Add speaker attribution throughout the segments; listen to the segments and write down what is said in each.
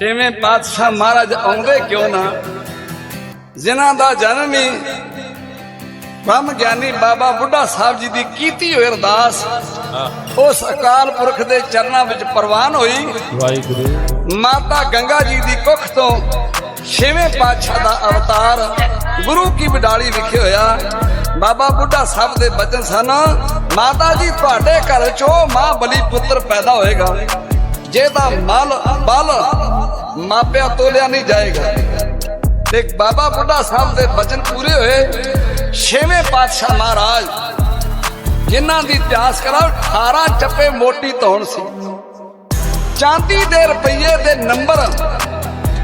Speaker 1: ਛੇਵੇਂ ਪਾਤਸ਼ਾਹ ਮਹਾਰਾਜ ਆਉਂਦੇ ਕਿਉਂ ਨਾ? ਜਿਨ੍ਹਾਂ ਦਾ ਜਨਮ ਹੀ ਬ੍ਰਹਮ ਗਿਆਨੀ ਬਾਬਾ ਬੁੱਢਾ ਸਾਹਿਬ ਜੀ ਦੀ ਕੀਤੀ ਹੋਈ ਅਰਦਾਸ ਉਸ ਅਕਾਲ ਪੁਰਖ ਦੇ ਚਰਨਾਂ ਵਿੱਚ ਪ੍ਰਵਾਨ ਹੋਈ।
Speaker 2: ਵਾਹਿਗੁਰੂ।
Speaker 1: ਮਾਤਾ ਗੰਗਾ ਜੀ ਦੀ ਕੁੱਖ ਤੋਂ ਛੇਵੇਂ ਪਾਤਸ਼ਾਹ ਦਾ ਅਵਤਾਰ ਗੁਰੂ ਕੀ ਬਡਾਲੀ ਵਿਖੇ ਹੋਇਆ। ਬਾਬਾ ਬੁੱਢਾ ਸਾਹਿਬ ਦੇ ਬਚਨ ਸਨ ਮਾਤਾ ਜੀ ਤੁਹਾਡੇ ਘਰ ਚੋਂ ਮਾਂ ਬਲੀ ਪੁੱਤਰ ਪੈਦਾ ਹੋਏਗਾ। ਜਿਹਦਾ ਮਲ ਬਲ ਮਾਪਿਆਂ ਤੋਲਿਆ ਨਹੀਂ ਜਾਏਗਾ। ਤੇ ਬਾਬਾ ਬੁੱਢਾ ਸਾਹਿਬ ਦੇ ਬਚਨ ਪੂਰੇ ਹੋਏ। ਛੇਵੇਂ ਪਾਤਸ਼ਾਹ ਮਹਾਰਾਜ ਜਿਨ੍ਹਾਂ ਦੀ ਇਤਿਹਾਸ ਕਰਾ 18 ਚੱਪੇ ਮੋਟੀ ਧੌਣ ਸੀ। ਚਾਂਦੀ ਦੇ ਰੁਪਈਏ ਦੇ ਨੰਬਰ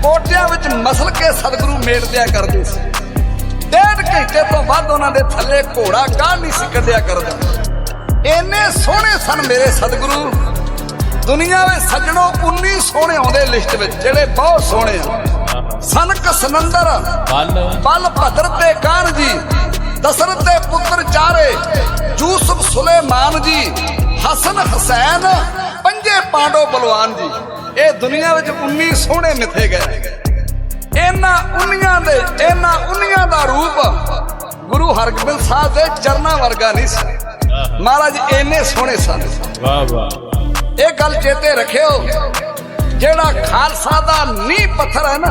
Speaker 1: ਕੋਟਿਆਂ ਵਿੱਚ ਮਸਲ ਕੇ ਸਤਿਗੁਰੂ ਮੇਟ ਦਿਆ ਕਰਦੇ ਸੀ। ਡੇਢ ਘੰਟੇ ਤੋਂ ਵੱਧ ਉਹਨਾਂ ਦੇ ਥੱਲੇ ਘੋੜਾ ਕਾਹ ਨਹੀਂ ਸੀ ਕੱਢਿਆ ਕਰਦਾ। ਇੰਨੇ ਸੋਹਣੇ ਸਨ ਮੇਰੇ ਸਤਿਗੁਰੂ। ਦੁਨੀਆ ਵਿੱਚ ਸੱਜਣੋ 19 ਸੋਹਣੇ ਆਉਂਦੇ ਲਿਸਟ ਵਿੱਚ ਜਿਹੜੇ ਬਹੁਤ ਸੋਹਣੇ ਆ। ਸਨਕ ਸਨੰਦਰ,
Speaker 2: ਬਲ
Speaker 1: ਭਦਰ ਤੇ ਕਾਨ ਜੀ, ਦਸਰਤ ਦੇ ਪੁੱਤਰ ਚਾਰੇ, ਯੂਸਫ ਸੁਲੇਮਾਨ ਜੀ, ਹਸਨ ਹਸੈਨ, ਪੰਜੇ ਪਾਂਡੋ ਬਲਵਾਨ ਜੀ। ਇਹ ਦੁਨੀਆ ਵਿੱਚ 19 ਸੋਹਣੇ ਮਿੱਥੇ ਗਏ। ਇਹਨਾਂ ਉਨੀਆਂ ਦੇ, ਇਹਨਾਂ ਉਨੀਆਂ ਦਾ ਰੂਪ ਗੁਰੂ ਹਰਗੋਬਿੰਦ ਸਾਹਿਬ ਦੇ ਚਰਨਾਂ ਵਰਗਾ ਨਹੀਂ ਸੀ। ਮਹਾਰਾਜ, ਇੰਨੇ ਸੋਹਣੇ ਸਨ।
Speaker 2: ਵਾਹ ਵਾਹ।
Speaker 1: ਇਹ ਗੱਲ ਚੇਤੇ ਰੱਖਿਓ, ਜਿਹੜਾ ਖਾਲਸਾ ਦਾ ਨੀਂਹ ਪੱਥਰ ਹੈ ਨਾ,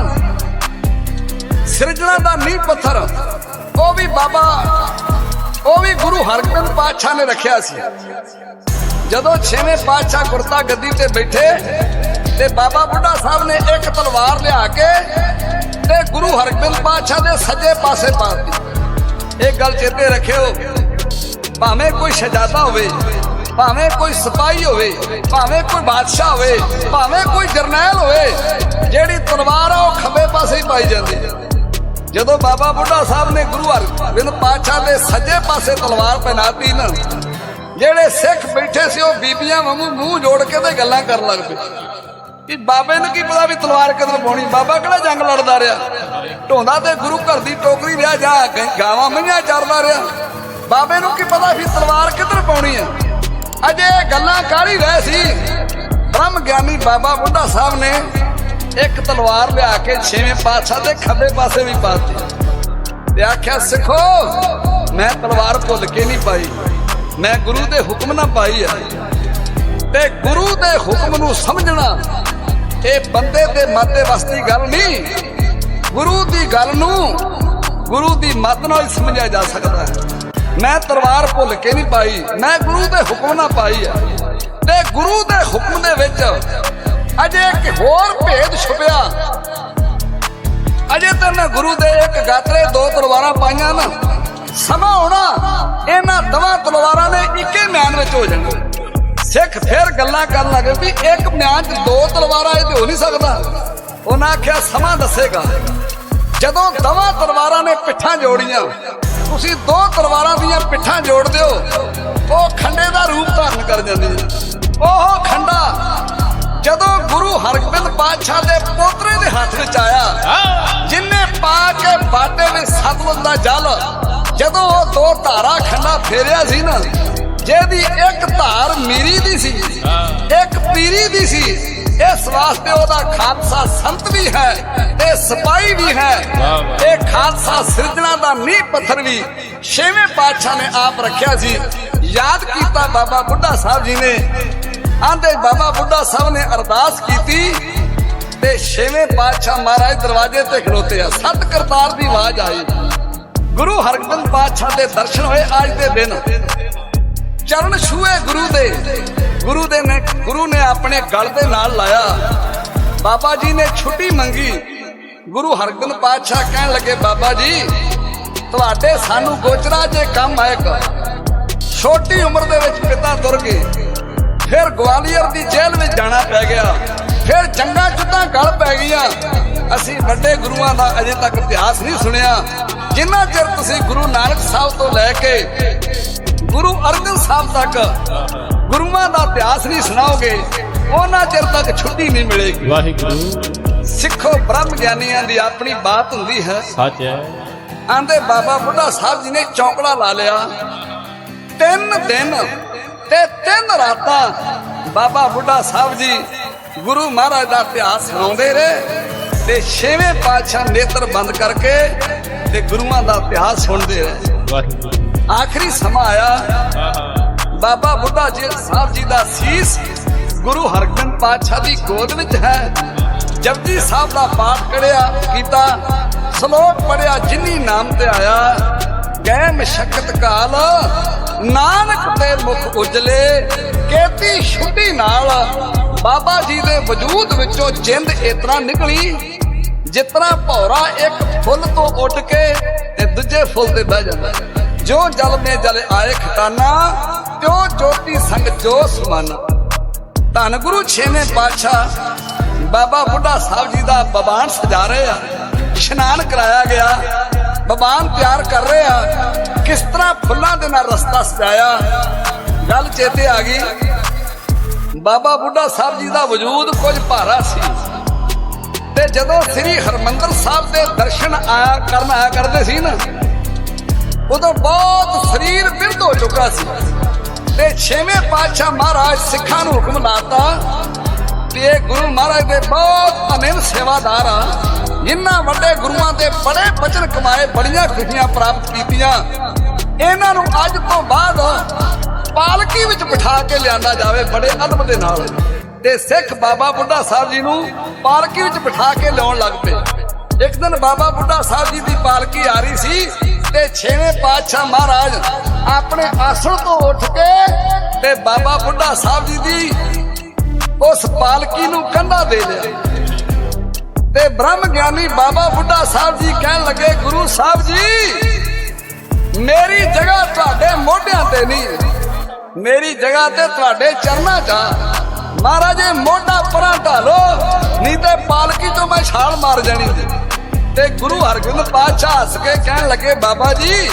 Speaker 1: ਸਿਰਜਣਾ ਦਾ ਨੀਂਹ ਪੱਥਰ, ਉਹ ਵੀ ਬਾਬਾ, ਉਹ ਵੀ ਗੁਰੂ ਹਰਗੋਬਿੰਦ ਪਾਤਸ਼ਾਹ ਨੇ ਰੱਖਿਆ ਸੀ। ਜਦੋਂ ਛੇਵੇਂ ਪਾਤਸ਼ਾਹ ਗੁਰਤਾ ਗੱਦੀ ਤੇ ਬੈਠੇ, ਤੇ ਬਾਬਾ ਬੁੱਢਾ ਸਾਹਿਬ ਨੇ ਇੱਕ ਤਲਵਾਰ ਲਿਆ ਕੇ ਤੇ ਗੁਰੂ ਹਰਗੋਬਿੰਦ ਪਾਤਸ਼ਾਹ ਦੇ ਸੱਜੇ ਪਾਸੇ ਪਾ ਦਿੱਤੀ। ਇਹ ਗੱਲ ਚੇਤੇ ਰੱਖਿਓ, ਭਾਵੇਂ ਕੋਈ ਸ਼ਹਜ਼ਾਦਾ ਹੋਵੇ ਭਾਵੇਂ ਕੋਈ ਸਿਪਾਹੀ ਹੋਵੇ, ਭਾਵੇਂ ਕੋਈ ਬਾਦਸ਼ਾਹ ਹੋਵੇ, ਭਾਵੇਂ ਕੋਈ ਜਰਨੈਲ ਹੋਵੇ, ਜਿਹੜੀ ਤਲਵਾਰ ਆ ਉਹ ਖੱਬੇ ਪਾਸੇ ਹੀ ਪਾਈ ਜਾਂਦੀ ਜਦੋਂ ਬਾਬਾ ਬੁੱਢਾ ਸਾਹਿਬ ਨੇ ਗੁਰੂ ਹਰਗੋਬਿੰਦ ਪਾਤਸ਼ਾਹ ਦੇ ਸੱਜੇ ਪਾਸੇ ਤਲਵਾਰ ਪਹਿਨਾਤੀ ਨਾ ਜਿਹੜੇ ਸਿੱਖ ਬੈਠੇ ਸੀ, ਉਹ ਬੀਬੀਆਂ ਵਾਂਗੂ ਮੂੰਹ ਜੋੜ ਕੇ ਤੇ ਗੱਲਾਂ ਕਰਨ ਲੱਗ ਪਏ। ਕਿ ਬਾਬੇ ਨੂੰ ਕੀ ਪਤਾ ਵੀ ਤਲਵਾਰ ਕਦੋਂ ਪਾਉਣੀ, ਬਾਬਾ ਕਿਹੜਾ ਜੰਗ ਲੜਦਾ ਰਿਹਾ? ਢੋਂਦਾ ਤੇ ਗੁਰੂ ਘਰ ਦੀ ਟੋਕਰੀ ਰਿਹਾ ਜਾ ਗਾਵਾਂ ਮਈਆਂ ਚੜਦਾ ਰਿਹਾ। ਬਾਬੇ ਨੂੰ ਕੀ ਪਤਾ ਵੀ ਤਲਵਾਰ ਕਿੱਧਰ ਪਾਉਣੀ ਹੈ? ਅਜੇ ਗੱਲਾਂ ਕਰ ਹੀ ਰਹੇ ਸੀ। ਬ੍ਰਹਮ ਗਿਆਨੀ ਬਾਬਾ ਬੁੱਢਾ ਸਾਹਿਬ ਨੇ ਇੱਕ ਤਲਵਾਰ ਲਿਆ ਕੇ ਛੇਵੇਂ ਪਾਤਸ਼ਾਹ ਦੇ ਖੱਬੇ ਪਾਸੇ ਵੀ ਪਾਤੀ ਤੇ ਆਖਿਆ, ਸਿੱਖੋ, ਮੈਂ ਤਲਵਾਰ ਭੁੱਲ ਕੇ ਨਹੀਂ ਪਾਈ। ਮੈਂ ਗੁਰੂ ਦੇ ਹੁਕਮ ਨਾਲ ਪਾਈ ਆ। ਤੇ ਗੁਰੂ ਦੇ ਹੁਕਮ ਨੂੰ ਸਮਝਣਾ, ਇਹ ਬੰਦੇ ਦੇ ਮਾਤੇ ਦੇ ਗੱਲ ਨਹੀਂ। ਗੁਰੂ ਦੀ ਗੱਲ ਨੂੰ ਗੁਰੂ ਦੀ ਮਤ ਨਾਲ ਸਮਝਿਆ ਜਾ ਸਕਦਾ ਹੈ। ਮੈਂ ਤਲਵਾਰ ਭੁੱਲ ਕੇ ਨਹੀਂ ਪਾਈ, ਮੈਂ ਗੁਰੂ ਦੇ ਹੁਕਮ ਨਾਲ ਪਾਈ ਆ ਤੇ ਗੁਰੂ ਦੇ ਹੁਕਮ ਦੇ ਵਿੱਚ ਅਜੇ ਇੱਕ ਹੋਰ ਭੇਦ ਛੁਪਿਆ। ਅਜੇ ਤਾਂ ਮੈਂ ਗੁਰੂ ਦੇ ਇੱਕ ਗਾਤਰੇ ਦੋ ਤਲਵਾਰਾਂ ਪਾਈਆਂ ਨਾ, ਸਮਾਂ ਹੋਣਾ ਇਹਨਾਂ ਦਵਾ ਤਲਵਾਰਾਂ ਨੇ ਇੱਕੇ ਮਿਆਨ ਵਿੱਚ ਹੋ ਜਾਣਾ ਸਿੱਖ ਫਿਰ ਗੱਲਾਂ ਕਰਨ ਲੱਗੇ ਵੀ ਇੱਕ ਮਿਆਨ 'ਚ ਦੋ ਤਲਵਾਰਾਂ ਇਹ ਤੇ ਹੋ ਨਹੀਂ ਸਕਦਾ। ਉਹਨਾਂ ਆਖਿਆ, ਸਮਾਂ ਦੱਸੇਗਾ। ਜਦੋਂ ਦਵਾ ਤਲਵਾਰਾਂ ਨੇ ਪਿੱਠਾਂ ਜੋੜੀਆਂ ਤੁਸੀਂ ਦੋ ਤਲਵਾਰਾਂ ਦੀਆਂ ਪਿੱਠਾਂ ਜੋੜ ਦਿਓ। ਉਹ ਖੰਡੇ ਦਾ ਰੂਪ ਧਾਰਨ ਕਰ ਜਾਂਦੀ ਹੈ ਉਹ ਖੰਡਾ ਜਦੋਂ ਗੁਰੂ ਹਰਗੋਬਿੰਦ ਪਾਤਸ਼ਾਹ ਦੇ ਪੋਤਰੇ ਦੇ ਹੱਥ ਵਿੱਚ ਆਇਆ ਜਿਨਨੇ ਪਾ ਕੇ ਬਾਟੇ ਵਿੱਚ ਸਤਲੁਜ ਦਾ ਜਲ, ਜਦੋਂ ਉਹ ਦੋ ਧਾਰਾ ਖੰਡਾ ਫੇਰਿਆ ਸੀ ਨਾ ਜਿਹਦੀ ਇੱਕ ਧਾਰ ਮੀਰੀ ਦੀ ਸੀ ਇੱਕ ਪੀਰੀ ਦੀ ਸੀ ਇਸ ਵਾਸਤੇ ਉਹਦਾ ਖਾਲਸਾ ਸੰਤ ਵੀ ਹੈ ਤੇ ਸਿਪਾਹੀ ਵੀ ਹੈ। ਇਹ ਖਾਲਸਾ ਸਿਰਜਣਾ ਦਾ ਨੀਂਹ ਪੱਥਰ ਵੀ ਛੇਵੇਂ ਪਾਤਸ਼ਾਹ ਨੇ ਆਪ ਰੱਖਿਆ ਸੀ। ਯਾਦ ਕੀਤਾ ਬਾਬਾ ਬੁੱਢਾ ਸਾਹਿਬ ਜੀ ਨੇ। ਆਂਦੇ ਬਾਬਾ ਬੁੱਢਾ ਸਾਹਿਬ ਨੇ ਅਰਦਾਸ ਕੀਤੀ ਤੇ ਛੇਵੇਂ ਪਾਤਸ਼ਾਹ ਮਹਾਰਾਜ ਦਰਵਾਜ਼ੇ ਤੇ ਖਲੋਤੇ ਆ ਸਤ ਕਰਤਾਰ ਦੀ ਆਵਾਜ਼ ਆਈ। ਗੁਰੂ ਹਰਗੋਬਿੰਦ ਪਾਤਸ਼ਾਹ ਦੇ ਦਰਸ਼ਨ ਹੋਏ ਅੱਜ ਦੇ ਦਿਨ। ਚਰਨ ਛੂਏ ਗੁਰੂ ਦੇ। ਗੁਰੂ ਦੇ ਨੇ ਗੁਰੂ ਨੇ ਆਪਣੇ ਗਲ ਦੇ ਨਾਲ ਲਾਇਆ। ਬਾਬਾ ਜੀ ਨੇ ਛੁੱਟੀ ਮੰਗੀ। ਗੁਰੂ ਹਰਗੋਬਿੰਦ ਪਾਤਸ਼ਾਹ ਕਹਿਣ ਲੱਗੇ, ਬਾਬਾ ਜੀ, ਤੁਹਾਡੇ ਸਾਨੂੰ ਗੋਚਰਾ ਜੇ ਕੰਮ ਆਇਕ ਛੋਟੀ ਉਮਰ ਦੇ ਵਿੱਚ ਪਿਤਾ ਤੁਰ ਗਏ। ਫਿਰ ਗਵਾਲੀਅਰ ਦੀ ਜੇਲ੍ਹ ਵਿੱਚ ਜਾਣਾ ਪੈ ਗਿਆ। ਫਿਰ ਚੰਗਾ ਜੁੱਦਾਂ ਗਲ ਪੈ ਗਈਆਂ। ਅਸੀਂ ਵੱਡੇ ਗੁਰੂਆਂ ਦਾ ਅਜੇ ਤੱਕ ਇਤਿਹਾਸ ਨਹੀਂ ਸੁਣਿਆ। ਜਿੰਨਾ ਚਿਰ ਤੁਸੀਂ ਗੁਰੂ ਨਾਨਕ ਸਾਹਿਬ ਤੋਂ ਲੈ ਕੇ ਗੁਰੂ ਅਰਜਨ ਸਾਹਿਬ ਤੱਕ ਗੁਰੂਆਂ ਦਾ ਇਤਿਹਾਸ ਨਹੀਂ ਸੁਣਾਓਗੇ ਉਹਨਾਂ ਚਿਰ ਤੱਕ ਛੁੱਟੀ ਨਹੀਂ ਮਿਲੇਗੀ।
Speaker 2: ਵਾਹਿਗੁਰੂ।
Speaker 1: ਸਿੱਖੋ ਬ੍ਰਹਮ ਗਿਆਨੀਆਂ ਦੀ ਆਪਣੀ ਬਾਤ ਹੁੰਦੀ ਹੈ।
Speaker 2: ਸੱਚ ਹੈ।
Speaker 1: ਆਂਦੇ ਬਾਬਾ ਬੁੱਢਾ ਸਾਹਿਬ ਜੀ ਨੇ ਚੌਂਕੜਾ ਲਾ ਲਿਆ। ਤਿੰਨ ਦਿਨ ਤੇ ਤਿੰਨ ਰਾਤਾਂ ਬਾਬਾ ਬੁੱਢਾ ਸਾਹਿਬ ਜੀ ਗੁਰੂ ਮਹਾਰਾਜ ਦਾ ਇਤਿਹਾਸ ਸੁਣਾਉਂਦੇ ਰਹੇ ਤੇ ਛੇਵੇਂ ਪਾਤਸ਼ਾਹ ਨੇਤਰ ਬੰਦ ਕਰਕੇ ਤੇ ਗੁਰੂਆਂ ਦਾ ਇਤਿਹਾਸ ਸੁਣਦੇ ਰਹੇ।
Speaker 2: ਵਾਹਿਗੁਰੂ।
Speaker 1: ਆਖਰੀ ਸਮਾਂ ਆਇਆ। ਬਾਬਾ ਬੁੱਢਾ ਜੀ ਸਾਹਿਬ ਜੀ ਦਾ ਸੀਸ ਗੁਰੂ ਹਰਗੋਬਿੰਦ ਪਾਤਸ਼ਾਹ ਦੀ ਗੋਦ ਵਿੱਚ ਹੈ। ਜਪਜੀ ਸਾਹਿਬ ਦਾ ਪਾਠ ਕਰਿਆ, ਕੀਤਾ। ਸ਼ਲੋਕ ਪੜਿਆ, ਜਿਨੀ ਨਾਮ ਤੇ ਆਇਆ ਗਏ ਮਸ਼ਕਤ ਕਾਲ, ਨਾਨਕ ਤੇ ਮੁਖ ਉਜਲੇ, ਕੇਤੀ ਸ਼ੁੱਧੀ ਨਾਲ ਬਾਬਾ ਜੀ ਦੇ ਵਜੂਦ ਵਿੱਚੋਂ ਜਿੰਦ ਇਤਨਾ ਨਿਕਲੀ ਜਿਤਨਾ ਭੌਰਾ ਇੱਕ ਫੁੱਲ ਤੋਂ ਉੱਡ ਕੇ ਤੇ ਦੂਜੇ ਫੁੱਲ ਤੇ ਬਹਿ ਜਾਂਦਾ। ਜੋ ਜਲ ਮੇ ਜਲ ਆਏ ਖਤਾਨਾ, ਤਿਉ ਜੋਤੀ ਸੰਗ ਜੋ ਸਮਾਨਾ। ਧੰਨ ਗੁਰੂ ਛੇਵੇਂ ਪਾਤਸ਼ਾਹ, ਬਾਬਾ ਬੁੱਢਾ ਸਾਹਿਬ ਜੀ ਦਾ ਬਬਾਨ ਸਜਾ ਰਹੇ ਆ, ਇਸ਼ਨਾਨ ਕਰਾਇਆ ਗਿਆ, ਬਬਾਨ ਤਿਆਰ ਕਰ ਰਹੇ ਆ, ਕਿਸ ਤਰ੍ਹਾਂ ਫੁੱਲਾਂ ਦੇ ਨਾਲ ਰਸਤਾ ਸਜਾਇਆ, ਗੱਲ ਚੇਤੇ ਆ ਗਈ। ਬਾਬਾ ਬੁੱਢਾ ਸਾਹਿਬ ਜੀ ਦਾ ਵਜੂਦ ਕੁਝ ਭਾਰਾ ਸੀ। ਤੇ ਜਦੋਂ ਸ੍ਰੀ ਹਰਮੰਦਰ ਸਾਹਿਬ ਦੇ ਦਰਸ਼ਨ ਆਇਆ ਕਰਨ ਆਇਆ ਕਰਦੇ ਸੀ ਨਾ ਉਦੋਂ ਬਹੁਤ ਸਰੀਰ ਬਿਰਧ ਹੋ ਚੁੱਕਾ ਸੀ। ਤੇ ਛੇਵੇਂ ਪਾਤਸ਼ਾਹ ਮਹਾਰਾਜ ਸਿੱਖਾਂ ਨੂੰ ਹੁਕਮ ਲਾਤਾ ਕਿ ਗੁਰੂ ਮਹਾਰਾਜ ਦੇ ਬਹੁਤ ਅਨਿਲ ਸੇਵਾਦਾਰ ਆ। ਜਿਨ੍ਹਾਂ ਵੱਡੇ ਗੁਰੂਆਂ ਦੇ ਬੜੇ ਬਚਨ ਕਮਾਏ, ਬੜੀਆਂ ਖੁਸ਼ੀਆਂ ਪ੍ਰਾਪਤ ਕੀਤੀਆਂ। ਇਹਨਾਂ ਨੂੰ ਅੱਜ ਤੋਂ ਬਾਅਦ ਪਾਲਕੀ ਵਿੱਚ ਬਿਠਾ ਕੇ ਲਿਆਂਦਾ ਜਾਵੇ ਬੜੇ ਅਦਬ ਦੇ ਨਾਲ। ਤੇ ਸਿੱਖ ਬਾਬਾ ਬੁੱਢਾ ਸਾਹਿਬ ਜੀ ਨੂੰ ਪਾਲਕੀ ਵਿੱਚ ਬਿਠਾ ਕੇ ਲਿਆਉਣ ਲੱਗ ਪਏ। ਇੱਕ ਦਿਨ ਬਾਬਾ ਬੁੱਢਾ ਸਾਹਿਬ ਜੀ ਦੀ ਪਾਲਕੀ ਆ ਰਹੀ ਸੀ ਤੇ ਛੇਵੇਂ ਪਾਤਸ਼ਾਹ ਮਹਾਰਾਜ ਆਪਣੇ ਆਸਣ ਤੋਂ ਉੱਠ ਕੇ ਤੇ ਬਾਬਾ ਬੁੱਢਾ ਸਾਹਿਬ ਜੀ ਦੀ ਉਸ ਪਾਲਕੀ ਨੂੰ ਕੰਧਾ ਦੇ ਲਿਆ। ਤੇ ਬ੍ਰਹਮ ਗਿਆਨੀ ਬਾਬਾ ਬੁੱਢਾ ਸਾਹਿਬ ਜੀ ਕਹਿਣ ਲੱਗੇ, ਗੁਰੂ ਸਾਹਿਬ ਜੀ, ਮੇਰੀ ਜਗ੍ਹਾ ਤੁਹਾਡੇ ਮੋਢਿਆਂ ਤੇ ਨਹੀਂ ਮੇਰੀ ਜਗ੍ਹਾ ਤੇ ਤੁਹਾਡੇ ਚਰਨਾਂ 'ਚ ਆ। ਮਹਾਰਾਜ ਇਹ ਮੋਢਾ ਪਰਾਂ ਢਾਲੋ, ਨਹੀਂ ਤੇ ਪਾਲਕੀ ਤੋਂ ਮੈਂ ਛਾਲ ਮਾਰ ਜਾਣੀ ਤੇ ਗੁਰੂ ਹਰਗੋਬਿੰਦ ਪਾਤਸ਼ਾਹ ਹੱਸ ਕੇ ਕਹਿਣ ਲੱਗੇ ਬਾਬਾ ਜੀ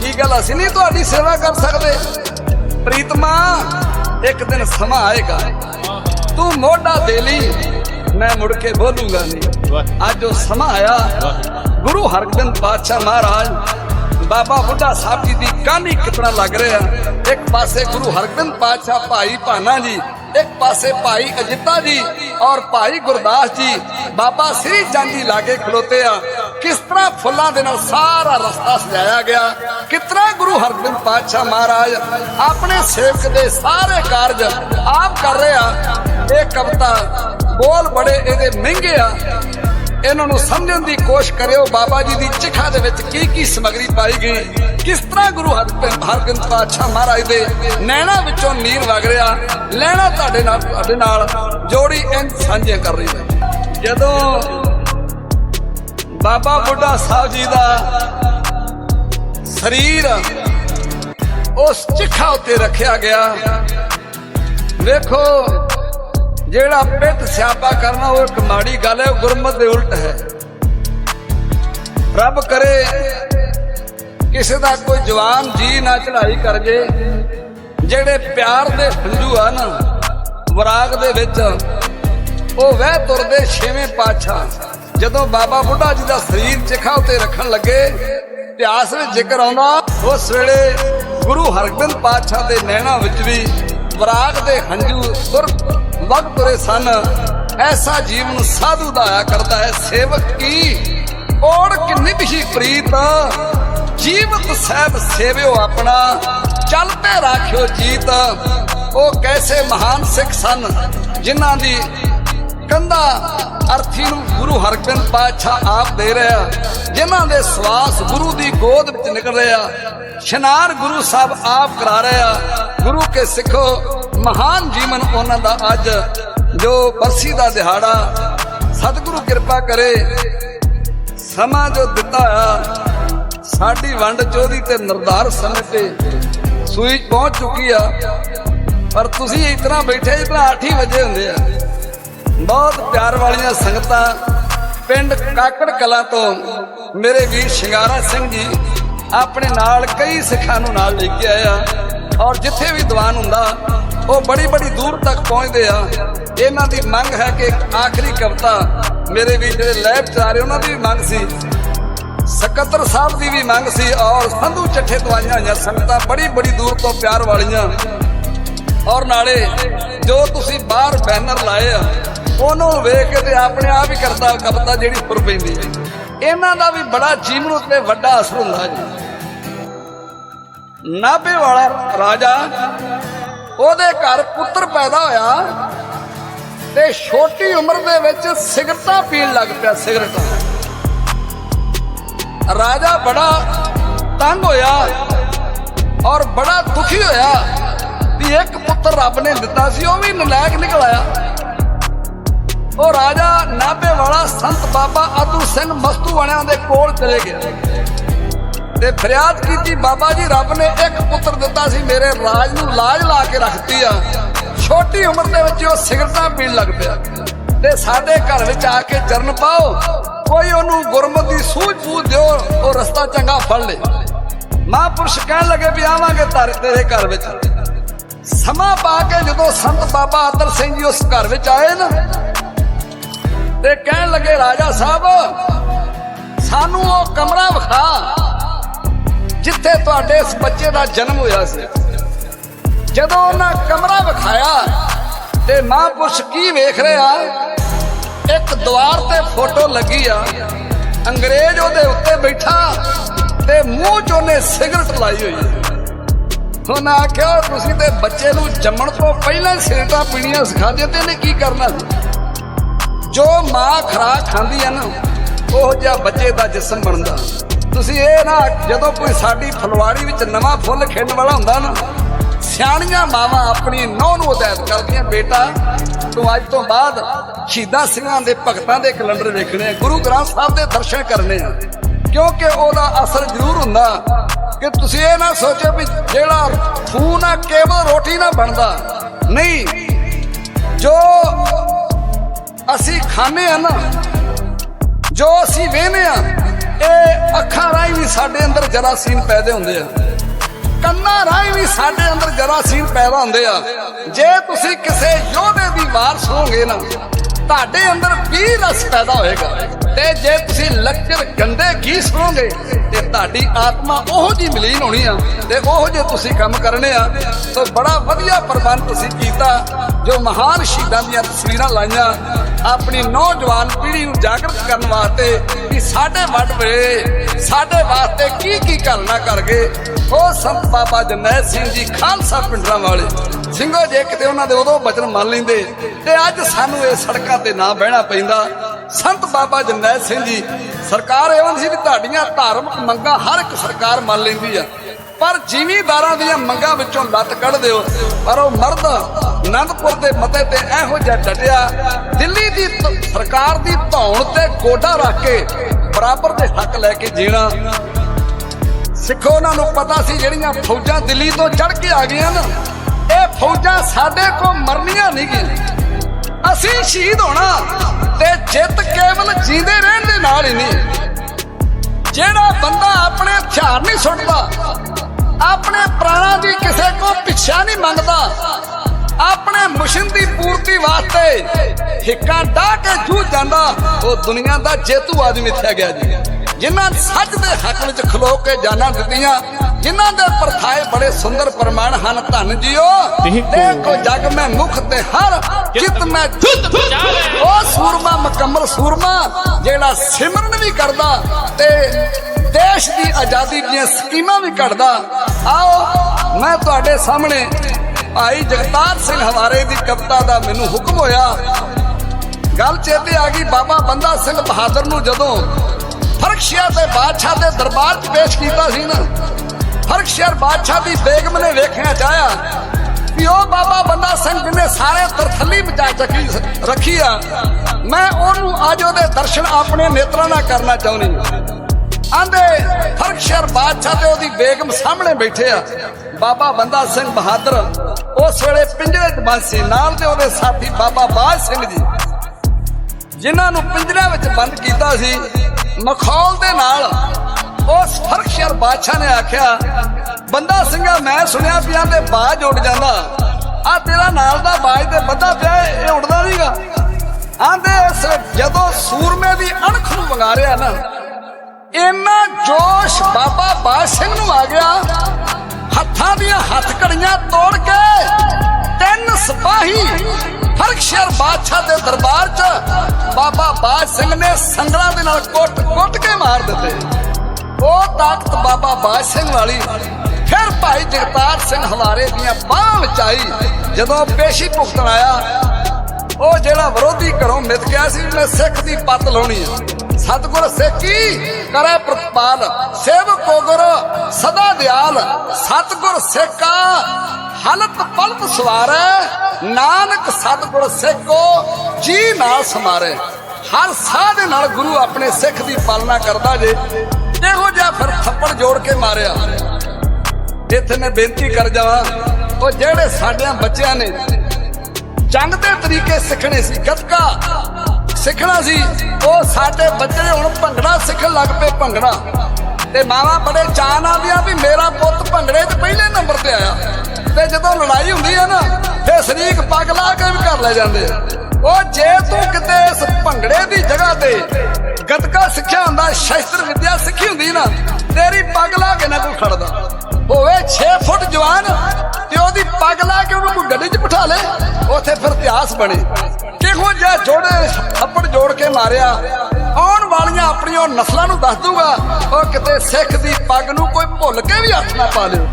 Speaker 1: ਕੀ ਗੱਲ ਅਸੀਂ ਨਹੀਂ ਤੁਹਾਡੀ ਸੇਵਾ ਕਰ ਸਕਦੇ? ਪ੍ਰੀਤਮਾ ਇੱਕ ਦਿਨ ਸਮਾਂ ਆਏਗਾ। ਤੂੰ ਮੋਢਾ ਦੇ ਲਈ ਮੈਂ ਮੁੜ ਕੇ ਬੋਲੂੰਗਾ ਨਹੀਂ। ਅੱਜ ਉਹ ਸਮਾਂ ਆਇਆ। ਗੁਰੂ ਹਰਗੋਬਿੰਦ ਪਾਤਸ਼ਾਹ ਮਹਾਰਾਜ ਬਾਬਾ ਬੁੱਢਾ ਸਾਹਿਬ ਜੀ ਦੀ ਕਾਹਨੀ ਕਿਤਨਾ ਲੱਗ ਰਿਹਾ? ਇੱਕ ਪਾਸੇ ਗੁਰੂ ਹਰਗੋਬਿੰਦ ਪਾਤਸ਼ਾਹ ਭਾਈ ਭਾਨਾ ਜੀ, ਇੱਕ ਪਾਸੇ ਭਾਈ ਅਜਿੱਤਾ ਜੀ ਔਰ ਭਾਈ ਗੁਰਦਾਸ ਜੀ। ਬਾਬਾ ਸ੍ਰੀ ਚੰਦ ਜੀ ਲਾਗੇ ਖਲੋਤੇ ਆ। ਕਿਸ ਤਰ੍ਹਾਂ ਫੁੱਲਾਂ ਦੇ ਨਾਲ ਸਾਰਾ ਰਸਤਾ ਸਜਾਇਆ ਗਿਆ? ਕਿਤਨਾ ਗੁਰੂ ਹਰਗੋਬਿੰਦ ਪਾਤਸ਼ਾਹ ਮਹਾਰਾਜ ਆਪਣੇ ਸੇਵਕ ਦੇ ਸਾਰੇ ਕਾਰਜ ਆਪ ਕਰ ਰਹੇ ਆ। ਇਹ ਕਵਿਤਾ ਬੋਲ ਬੜੇ ਇਹਦੇ ਮਹਿੰਗੇ ਆ। ਇਹਨਾਂ ਨੂੰ ਸਮਝਣ ਦੀ ਕੋਸ਼ਿਸ਼ ਕਰਿਓ, ਬਾਬਾ ਜੀ ਦੀ ਚਿਖਾ ਦੇ ਵਿੱਚ ਕੀ ਕੀ ਸਮਗਰੀ ਪਾਈ ਗਈ, ਕਿਸ ਤਰ੍ਹਾਂ ਗੁਰੂ ਹਰਗੋਬਿੰਦ ਪਾਤਸ਼ਾਹ ਮਹਾਰਾਜ ਦੇ ਨੈਣਾ ਵਿੱਚੋਂ ਨੀਰ ਵਗ ਰਿਹਾ, ਲੈਣਾ ਤੁਹਾਡੇ ਨਾਲ ਤੁਹਾਡੇ ਨਾਲ, ਜੋੜੀ ਇੰਜ ਸਾਂਝੇ ਕਰ ਰਹੀ ਹੈ। ਜਦੋਂ ਬਾਬਾ ਬੁੱਢਾ ਸਾਹਿਬ ਜੀ ਦਾ ਸਰੀਰ ਉਸ ਚਿਖਾ ਉੱਤੇ ਰੱਖਿਆ ਗਿਆ, ਵੇਖੋ ਜਿਹੜਾ ਪਿੱਤ ਸਿਆਪਾ ਕਰਨਾ, ਉਹ ਇੱਕ ਮਾੜੀ ਗੱਲ ਹੈ ਗੁਰਮਤ ਦੇ ਉਲਟ ਹੈ। ਰੱਬ ਕਰੇ ਕਿਸੇ ਦਾ ਕੋਈ ਜਵਾਨ ਜੀ ਨਾ ਚੜਾਈ ਕਰ ਜੇ, ਜਿਹੜੇ ਪਿਆਰ ਦੇ ਹੰਝੂ ਆ ਨਾ ਵਰਾਗ ਦੇ ਵਿੱਚ, ਉਹ ਵਹਿ ਤੁਰਦੇ ਛੇਵੇਂ ਪਾਤਸ਼ਾਹ। ਜਦੋਂ ਬਾਬਾ ਬੁੱਢਾ ਜੀ ਦਾ ਸਰੀਰ ਚਿਖਾ ਉਤੇ ਰੱਖਣ ਲੱਗੇ, ਇਤਿਹਾਸ ਵਿੱਚ ਜ਼ਿਕਰ ਆਉਂਦਾ, ਉਸ ਵੇਲੇ ਗੁਰੂ ਹਰਗੋਬਿੰਦ ਪਾਤਸ਼ਾਹ ਦੇ ਨੈਣਾ ਵਿੱਚ ਵੀ ਵਰਾਗ ਦੇ ਹੰਝੂ ਤੁਰ ਵਗ ਤੁਰੇ ਸਨ। ਐਸਾ ਜੀਵਨ ਸਾਧੂ ਦਾ ਆਇਆ ਕਰਦਾ ਹੈ। ਸੇਵਕ ਕੀ? ਓੜ ਕਿੰਨੀ ਬਿਹੀ ਪ੍ਰੀਤ? ਜੀਵਤ ਸਹਿਬ ਸੇਵਿਓ ਆਪਣਾ। ਚੱਲ ਤੇ ਰਾਖਿਓ ਜੀਤ। ਉਹ ਕੈਸੇ ਮਹਾਨ ਸਿੱਖ ਸਨ, ਜਿਨ੍ਹਾਂ ਦੀ ਕੰਧਾ ਅਰਥੀ ਨੂੰ ਗੁਰੂ ਹਰਗੋਬਿੰਦ ਪਾਤਸ਼ਾਹ ਆਪ ਦੇ ਰਿਹਾ ਜਿਨ੍ਹਾਂ ਦੇ ਸਵਾਸ ਗੁਰੂ ਦੀ ਗੋਦ ਵਿੱਚ ਨਿਕਲ ਰਿਹਾ ਸ਼ਨਾਰ ਗੁਰੂ ਸਾਹਿਬ ਆਪ ਕਰਾ ਰਿਹਾ ਗੁਰੂ ਕੇ ਸਿੱਖੋ, ਮਹਾਨ ਜੀਵਨ ਉਹਨਾਂ ਦਾ ਅੱਜ, ਜੋ ਬਰਸੀ ਦਾ ਦਿਹਾੜਾ, ਸਤਿਗੁਰੂ ਕਿਰਪਾ ਕਰੇ, ਸਮਾਂ ਜੋ ਦਿੱਤਾ ਆ, ਸਾਡੀ ਵੰਡ ਚੋਦੀ ਤੇ ਨਿਰਧਾਰ ਸਮੇਂ ਤੇ ਸੂਈ ਪਹੁੰਚ ਚੁੱਕੀ ਆ। ਪਰ ਤੁਸੀਂ ਇਤਨਾ ਬੈਠੇ ਜਿਤਨਾ 8 ਹੀ ਵਜੇ ਹੁੰਦੇ ਆ। ਬਹੁਤ ਪਿਆਰ ਵਾਲੀਆਂ ਸੰਗਤਾਂ ਪਿੰਡ ਕਾਕੜ ਕਲਾਂ ਤੋਂ ਮੇਰੇ ਵੀਰ ਸ਼ਿੰਗਾਰਾ ਸਿੰਘ ਜੀ ਆਪਣੇ ਨਾਲ ਕਈ ਸਿੱਖਾਂ ਨੂੰ ਨਾਲ ਲੈ ਕੇ ਆਇਆ ਔਰ ਜਿੱਥੇ ਵੀ ਦੀਵਾਨ ਹੁੰਦਾ, ਉਹ ਬੜੀ ਬੜੀ ਦੂਰ ਤੱਕ ਪਹੁੰਚਦੇ ਆ। ਇਹਨਾਂ ਦੀ ਮੰਗ ਹੈ ਕਿ ਆਖਰੀ ਕਵਿਤਾ ਮੇਰੇ ਵੀਰ ਜਿਹੜੇ ਲੈਬ ਚਾ ਰਹੇ, ਉਹਨਾਂ ਦੀ ਵੀ ਮੰਗ ਸੀ। ਸਕੱਤਰ ਸਾਹਿਬ ਦੀ ਵੀ ਮੰਗ ਸੀ ਔਰ ਸੰਧੂ ਚੱਠੇ ਤੋਂ ਹੋਈਆਂ ਸੰਗਤਾਂ ਬੜੀ ਬੜੀ ਦੂਰ ਤੋਂ ਪਿਆਰ ਵਾਲੀਆਂ। ਔਰ ਨਾਲੇ ਜੋ ਤੁਸੀਂ ਬਾਹਰ ਬੈਨਰ ਲਾਏ ਆ ਉਹਨੂੰ ਵੇਖ ਕੇ ਤੇ ਆਪਣੇ ਆਪ ਹੀ ਕਰਦਾ ਕਵਿਤਾ ਜਿਹੜੀ ਫੁਰ ਪੈਂਦੀ ਹੈ। ਇਹਨਾਂ ਦਾ ਵੀ ਬੜਾ ਜੀਵਨ ਉੱਤੇ ਵੱਡਾ ਅਸਰ ਹੁੰਦਾ ਜੀ। ਨਾਭੇ ਵਾਲਾ ਰਾਜਾ, ਉਹਦੇ ਘਰ ਪੁੱਤਰ ਪੈਦਾ ਹੋਇਆ ਤੇ ਛੋਟੀ ਉਮਰ ਦੇ ਵਿੱਚ ਸਿਗਰਟਾਂ ਪੀਣ ਲੱਗ ਪਿਆ, ਸਿਗਰਟਾਂ। ਰਾਜਾ ਬੜਾ ਤੰਗ ਹੋਇਆ ਔਰ ਬੜਾ ਦੁਖੀ ਹੋਇਆ ਵੀ ਇੱਕ ਪੁੱਤਰ ਰੱਬ ਨੇ ਦਿੱਤਾ ਸੀ, ਉਹ ਵੀ ਨਲਾਇਕ ਨਿਕਲ ਆਇਆ। ਉਹ ਰਾਜਾ ਨਾਭੇ ਵਾਲਾ ਸੰਤ ਬਾਬਾ ਅਤੂ ਸਿੰਘ ਮਸਤੂ ਵਾਲਿਆਂ ਦੇ ਕੋਲ ਚਲੇ ਗਿਆ। ਤੇ ਫਰਿਆਦ ਕੀਤੀ, ਬਾਬਾ ਜੀ, ਰੱਬ ਨੇ ਇੱਕ ਪੁੱਤਰ ਦਿੱਤਾ ਸੀ, ਮੇਰੇ ਰਾਜ ਨੂੰ ਲਾਜ ਲਾ ਕੇ ਰੱਖਤੀ ਆ। ਛੋਟੀ ਉਮਰ ਦੇ ਵਿੱਚ ਉਹ ਸਿਗਰਟਾਂ ਪੀਣ ਲੱਗ ਪਿਆ। ਤੇ ਸਾਡੇ ਘਰ ਵਿੱਚ ਆ ਕੇ ਚਰਨ ਪਾਓ। ਕੋਈ ਉਹਨੂੰ ਗੁਰਮਤਿ ਦੀ ਸੂਝ ਬੂਝ ਦਿਓ, ਉਹ ਰਸਤਾ ਚੰਗਾ ਫੜ ਲੇ। ਮਹਾਂਪੁਰਸ਼ ਕਹਿਣ ਲੱਗੇ ਵੀ ਆਵਾਂਗੇ ਤਾਰੇ, ਤੇਰੇ ਘਰ ਵਿੱਚ। ਸਮਾਂ ਪਾ ਕੇ ਜਦੋਂ ਸੰਤ ਬਾਬਾ ਆਦਰ ਸਿੰਘ ਜੀ ਉਸ ਘਰ ਵਿੱਚ ਆਏ ਨਾ ਤੇ ਕਹਿਣ ਲੱਗੇ, ਰਾਜਾ ਸਾਹਿਬ, ਸਾਨੂੰ ਉਹ ਕਮਰਾ ਵਿਖਾ ਜਿੱਥੇ ਤੁਹਾਡੇ ਇਸ ਬੱਚੇ ਦਾ ਜਨਮ ਹੋਇਆ ਸੀ। ਜਦੋਂ ਉਹਨਾਂ ਕਮਰਾ ਵਿਖਾਇਆ ਤੇ ਮਹਾਂਪੁਰਸ਼ ਕੀ ਵੇਖ ਰਿਹਾ, ਇੱਕ ਦੁਆਰ ਤੇ ਫੋਟੋ ਲੱਗੀ ਆ। ਅੰਗਰੇਜ਼ ਉਹਦੇ ਉੱਤੇ ਬੈਠਾ ਤੇ ਮੂੰਹ 'ਚ ਉਹਨੇ ਸਿਗਰਟ ਲਾਈ ਹੋਈ ਹੈ ਆਖਿਆ, ਤੁਸੀਂ ਤੇ ਬੱਚੇ ਨੂੰ ਜੰਮਣ ਤੋਂ ਪਹਿਲਾਂ ਹੀ ਸਿਗਰਟਾਂ ਪੀਣੀਆਂ ਸਿਖਾ ਦਿਓ ਤੇ ਕੀ ਕਰਨਾ? ਜੋ ਮਾਂ ਖਰਾਕ ਖਾਂਦੀ ਹੈ ਨਾ, ਉਹ ਜਿਹਾ ਬੱਚੇ ਦਾ ਜਿਸਮ ਬਣਦਾ। ਤੁਸੀਂ ਇਹ ਨਾ, ਜਦੋਂ ਕੋਈ ਸਾਡੀ ਫਲਵਾੜੀ ਵਿੱਚ ਨਵਾਂ ਫੁੱਲ ਖਿੜਨ ਵਾਲਾ ਹੁੰਦਾ ਨਾ, ਸਿਆਣੀਆਂ ਮਾਵਾਂ ਆਪਣੀ ਨੌਂ ਨੂੰ ਹਦਾਇਤ ਕਰਦੀਆਂ, ਬੇਟਾ, ਤੂੰ ਅੱਜ ਤੋਂ ਬਾਅਦ ਸ਼ਹੀਦਾਂ ਸਿੰਘਾਂ ਦੇ ਭਗਤਾਂ ਦੇ ਕੈਲੰਡਰ ਵੇਖਣੇ ਆ, ਗੁਰੂ ਗ੍ਰੰਥ ਸਾਹਿਬ ਦੇ ਦਰਸ਼ਨ ਕਰਨੇ ਆ। ਕਿਉਂਕਿ ਉਹਦਾ ਅਸਰ ਜ਼ਰੂਰ ਹੁੰਦਾ ਕਿ ਤੁਸੀਂ ਇਹ ਨਾ ਸੋਚੋ ਵੀ ਜਿਹੜਾ ਖੂਨ ਆ, ਕੇਵਲ ਰੋਟੀ ਨਾ ਬਣਦਾ। ਨਹੀਂ, ਜੋ ਅਸੀਂ ਖਾਣੇ ਆ ਨਾ, ਜੋ ਅਸੀਂ ਵੇਹਨੇ ਆ ਇਹ ਅੱਖਾਂ ਰਾਹੀਂ ਵੀ ਸਾਡੇ ਅੰਦਰ ਜਰਾਸੀਨ ਪੈਦੇ ਹੁੰਦੇ ਆ। ਕੰਨਾਂ ਰਾਹੀਂ ਵੀ ਸਾਡੇ ਅੰਦਰ ਜਰਾਸੀਨ ਪੈਦਾ ਹੁੰਦੇ ਆ। ਜੇ ਤੁਸੀਂ ਕਿਸੇ ਯੋਧੇ ਦੀ ਵਾਰਸ ਹੋਗੇ ਨਾ, ਤੁਹਾਡੇ ਅੰਦਰ ਵੀ ਰਸ ਪੈਦਾ ਹੋਏਗਾ। ਤੇ ਜੇ ਤੁਸੀਂ ਲੱਚਰ ਗੰਦੇ ਕੀ ਸੁਣੋਗੇ, ਤੇ ਤੁਹਾਡੀ ਆਤਮਾ ਉਹੋ ਜੀ ਮਲੀਨ ਹੋਣੀ ਆ, ਤੇ ਉਹੋ ਜੇ ਤੁਸੀਂ ਕੰਮ ਕਰਨੇ ਆ। ਸੋ ਬੜਾ ਵਧੀਆ ਪ੍ਰਬੰਧ ਤੁਸੀਂ ਕੀਤਾ, ਜੋ ਮਹਾਨ ਸ਼ਹੀਦਾਂ ਦੀਆਂ ਤਸਵੀਰਾਂ ਲਾਈਆਂ। ਆਪਣੀ ਨੌਜਵਾਨ ਪੀੜ੍ਹੀ ਨੂੰ ਜਾਗਰਤ ਕਰਨ ਵਾਸਤੇ ਕਿ ਸਾਡੇ ਵੱਡ ਵੇ, ਸਾਡੇ ਵਾਸਤੇ ਕੀ ਕੀ ਕਰਨਾ ਕਰ ਗਏ। ਉਹ ਸੰਤ ਬਾਬਾ ਜਰਨੈਲ ਸਿੰਘ ਜੀ ਖਾਲਸਾ ਪਿੰਡਰਾਂ ਵਾਲੇ। ਸਿੰਘੋ ਜੇ ਕਿਤੇ ਉਹਨਾਂ ਦੇ ਉਦੋਂ ਬਚਨ ਮੰਨ ਲੈਂਦੇ ਤੇ ਅੱਜ ਸਾਨੂੰ ਇਹ ਸੜਕਾਂ ਤੇ ਨਾ ਬਹਿਣਾ ਪੈਂਦਾ। ਸੰਤ ਬਾਬਾ ਜਰਨੈਲ ਸਿੰਘ ਜੀ, ਸਰਕਾਰ ਇਹ ਸੀ ਵੀ ਤੁਹਾਡੀਆਂ ਧਾਰਮਿਕ ਮੰਗਾਂ ਹਰ ਇੱਕ ਸਰਕਾਰ ਮੰਨ ਲੈਂਦੀ ਆ। ਪਰ ਜਿਮੀਦਾਰਾਂ ਦੀਆਂ ਮੰਗਾਂ ਵਿੱਚੋਂ ਲੱਤ ਕੱਢ ਦਿਓ। ਪਰ ਉਹ ਮਰਦ ਅਨੰਦਪੁਰ ਦੇ ਮਤੇ ਤੇ ਇਹੋ ਜਿਹਾ ਡਟਿਆ, ਦਿੱਲੀ ਦੀ ਸਰਕਾਰ ਦੀ ਧੌਣ ਤੇ ਗੋਡਾ ਰੱਖ ਕੇ ਬਰਾਬਰ ਦੇ ਹੱਕ ਲੈ ਕੇ ਜੀਣਾ। ਸਿੱਖੋ, ਉਹਨਾਂ ਨੂੰ ਪਤਾ ਸੀ ਜਿਹੜੀਆਂ ਫੌਜਾਂ ਦਿੱਲੀ ਤੋਂ ਚੜ ਕੇ ਆ ਗਈਆਂ ਨਾ ਇਹ ਫੌਜਾਂ ਸਾਡੇ ਕੋ ਮਰਨੀਆਂ ਨਹੀਂ ਗਈਆਂ। ਅਸੀਂ ਸ਼ਹੀਦ ਹੋਣਾ ਤੇ ਜਿੱਤ ਕੇਵਲ ਜੀਂਦੇ ਰਹਿਣ ਦੇ ਨਾਲ ਹੀ ਨਹੀਂ। ਜਿਹੜਾ ਬੰਦਾ ਆਪਣੇ ਹਥਿਆਰ ਨਹੀਂ ਸੁੱਟਦਾ ਆਪਣੇ ਪ੍ਰਾਣਾਂ ਦੀ ਕਿਸੇ ਕੋ ਪਿੱਛਾ ਨਹੀਂ ਮੰਗਦਾ। ਆਪਣੇ ਮਿਸ਼ਨ ਦੀ ਪੂਰਤੀ ਵਾਸਤੇ ਹਿੱਕਾਂ ਢਾ ਕੇ ਜੂ ਜਾਂਦਾ ਉਹ ਦੁਨੀਆ ਦਾ ਜੇਤੂ ਆਦਮੀ ਇੱਥੇ ਗਿਆ ਜੀ। ਜਿਨ੍ਹਾਂ ਸੱਚ ਦੇ ਹੱਕ ਵਿੱਚ ਖਲੋ ਕੇ ਜਾਨਾਂ ਦਿੱਤੀਆਂ ਜਿਨ੍ਹਾਂ ਦੇ ਪਰਥਾਏ ਬੜੇ ਸੁੰਦਰ ਪ੍ਰਮਾਣ ਹਨ ਧੰਨ ਜੀਓ। ਦੇਖੋ। ਜਗ ਮੈਂ ਮੁਖ ਤੇ ਹਰ ਚਿਤ ਮੈਂ ਜੁੱਧ ਉਹ ਸੂਰਮਾ ਮੁਕੰਮਲ ਸੂਰਮਾ ਜਿਹੜਾ ਸਿਮਰਨ ਵੀ ਕਰਦਾ ਤੇ ਦੇਸ਼ ਦੀ ਆਜ਼ਾਦੀ ਦੀਆਂ ਸਕੀਮਾਂ ਵੀ ਕੱਢਦਾ। ਆਓ, ਮੈਂ ਤੁਹਾਡੇ ਸਾਹਮਣੇ ਭਾਈ ਜਗਤਾਰ ਸਿੰਘ ਹਵਾਰੇ ਦੀ ਕਵਿਤਾ ਦਾ ਮੈਨੂੰ ਹੁਕਮ ਹੋਇਆ। ਗੱਲ ਚੇਤੇ ਆ ਗਈ ਬਾਬਾ ਬੰਦਾ ਸਿੰਘ ਬਹਾਦਰ ਨੂੰ ਜਦੋਂ ਫਰਕਸ਼ੀਆ ਦੇ ਬਾਦਸ਼ਾਹ ਦੇ ਦਰਬਾਰ 'ਚ ਪੇਸ਼ ਕੀਤਾ ਸੀ ਨਾ ਫਰਕਸ਼ੀਰ ਬਾਦਸ਼ਾਹ ਦੀ ਬੇਗਮ ਨੇ ਵੇਖਿਆ ਚਾਹਿਆ ਕਿ ਉਹ ਬਾਬਾ ਬੰਦਾ ਸਿੰਘ ਜਿਹਨੇ ਸਾਰੇ ਤਰਥੱਲੀ ਮਚਾ ਚੱਕੀ ਰੱਖੀ ਆ, ਮੈਂ ਉਹਨੂੰ ਅੱਜ ਉਹਦੇ ਦਰਸ਼ਨ ਆਪਣੇ ਨੇਤਰਾਂ ਨਾਲ ਕਰਨਾ ਚਾਹੁੰਦੀ ਆਂਦੇ ਫਰਕਸ਼ੀਰ ਬਾਦਸ਼ਾਹ ਤੇ ਉਹਦੀ ਬੇਗਮ ਸਾਹਮਣੇ ਬੈਠੇ ਆ। ਬਾਬਾ ਬੰਦਾ ਸਿੰਘ ਬਹਾਦਰ, ਉਸ ਵੇਲੇ ਪਿੰਜਰੇ 'ਚ ਬੰਦ ਸੀ ਨਾਲ ਦੇ ਉਹਦੇ ਸਾਥੀ ਬਾਬਾ ਬਾਜ ਸਿੰਘ ਜੀ, ਜਿਨ੍ਹਾਂ ਨੂੰ ਪਿੰਜਰਿਆਂ ਵਿੱਚ ਬੰਦ ਕੀਤਾ ਸੀ। ਮਖੌਲ ਦੇ ਨਾਲ ਉਸ ਫਰਕਸ਼ਰ ਬਾਦਸ਼ਾਹ ਨੇ ਆਖਿਆ, ਬੰਦਾ ਸਿੰਘਾ, ਮੈਂ ਸੁਣਿਆ ਪਿਆ ਤੇ ਬਾਜ ਉੱਡ ਜਾਂਦਾ। ਆ ਤੇਰਾ ਨਾਲ ਦਾ ਬਾਜ ਤੇ ਬੰਦਾ ਪਿਆ, ਇਹ ਇਹ ਉੱਡਦਾ ਨਹੀਂਗਾ ਆਂਦੇ ਜਦੋਂ ਸੂਰਮੇ ਦੀ ਅਣਖ ਨੂੰ ਵੰਗਾਰਿਆ ਨਾ ਇੰਨਾ ਜੋਸ਼ ਬਾਬਾ ਬਾਜ ਸਿੰਘ ਨੂੰ ਆ ਗਿਆ। ਹੱਥਾਂ ਦੀਆਂ ਹੱਥ ਘੜੀਆਂ ਤੋੜ ਕੇ ਤਿੰਨ ਸਿਪਾਹੀ ਫਰਕਸ਼ਰ ਬਾਦਸ਼ਾਹ ਦੇ ਦਰਬਾਰ 'ਚ ਬਾਬਾ ਬਾਜ ਸਿੰਘ ਨੇ ਸੰਗਲਾਂ ਦੇ ਨਾਲ ਕੁੱਟ ਕੁੱਟ ਕੇ ਮਾਰ ਦਿੱਤੇ। ਉਹ ਤਾਕਤ ਬਾਬਾ ਬਾਜ ਸਿੰਘ ਵਾਲੀ ਫਿਰ ਭਾਈ ਜਗਤਾਰ ਸਿੰਘ ਹਵਾਰੇ ਦੀਆਂ ਬਾਹਾਂ ਵਿੱਚ ਆਈ। ਜਦੋਂ ਪੇਸ਼ੀ ਭੁਗਤਣ ਆਇਆ, ਉਹ ਜਿਹੜਾ ਵਿਰੋਧੀ ਘਰੋਂ ਮਿੱਥ ਗਿਆ ਸੀ ਮੈਂ ਸਿੱਖ ਦੀ ਪੱਤ ਲਾਉਣੀ ਆ। ਸਤਗੁਰ ਸਿੱਖੀ ਕਰੇ ਪ੍ਰਤਪਾਲ ਸੇਵਕ ਕੋਗਰ ਸਦਾ ਦਿਆਲ, ਸਤਗੁਰ ਸਿੱਖਾ ਹਲਤ ਪਲਤ ਸਵਾਰੈ, ਨਾਨਕ ਸਤਗੁਰ ਸਿੱਖੋ ਜੀ ਨਾਲ ਸਮਾਰੇ। ਹਰ ਸਾਹ ਦੇ ਨਾਲ ਗੁਰੂ ਆਪਣੇ ਸਿੱਖ ਦੀ ਪਾਲਣਾ ਕਰਦਾ ਜੇ, ਇਹੋ ਜਿਹਾ ਫਿਰ ਥੱਪੜ ਜੋੜ ਕੇ ਮਾਰਿਆ। ਇੱਥੇ ਮੈਂ ਬੇਨਤੀ ਕਰ ਜਾਵਾਂ, ਉਹ ਜਿਹੜੇ ਸਾਡਿਆਂ ਬੱਚਿਆਂ ਨੇ ਜੰਗ ਦੇ ਤਰੀਕੇ ਸਿੱਖਣੇ ਸੀ, ਗੱਤਕਾ ਸਿੱਖਣਾ ਸੀ, ਉਹ ਸਾਡੇ ਬੱਚੇ ਹੁਣ ਭੰਗੜਾ ਸਿੱਖਣ ਲੱਗ ਪਏ ਭੰਗੜਾ। ਤੇ ਮਾਵਾ ਬੜੇ ਚਾਅ ਨਾਲ ਦੀਆਂ ਵੀ ਮੇਰਾ ਪੁੱਤ ਭੰਗੜੇ 'ਚ ਪਹਿਲੇ ਨੰਬਰ ਤੇ ਆਇਆ। ਤੇ ਜਦੋਂ ਲੜਾਈ ਹੁੰਦੀ ਆ ਨਾ ਫੇ ਸ਼ਰੀਕ ਪੱਗ ਲਾ ਕੇ ਵੀ ਘਰ ਲੈ ਜਾਂਦੇ ਉਹ ਜੇ ਤੂੰ ਕਿਤੇ ਇਸ ਭੰਗੜੇ ਦੀ ਜਗ੍ਹਾ ਤੇ ਗੱਤਕਾ ਸਿੱਖਿਆ ਹੁੰਦਾ, ਸ਼ਸਤਰ ਫਿਰ ਬਣੇ। ਕਿਹੋ ਜਿਹਾ ਜੋੜੇ ਥੱਪੜ ਜੋੜ ਕੇ ਮਾਰਿਆ। ਆਉਣ ਵਾਲੀਆਂ ਆਪਣੀਆਂ ਨਸਲਾਂ ਨੂੰ ਦੱਸ ਦੂਗਾ ਉਹ ਕਿਤੇ ਸਿੱਖ ਦੀ ਪੱਗ ਨੂੰ ਕੋਈ ਭੁੱਲ ਕੇ ਵੀ ਹੱਥ ਨਾ ਪਾ ਲਿਓ।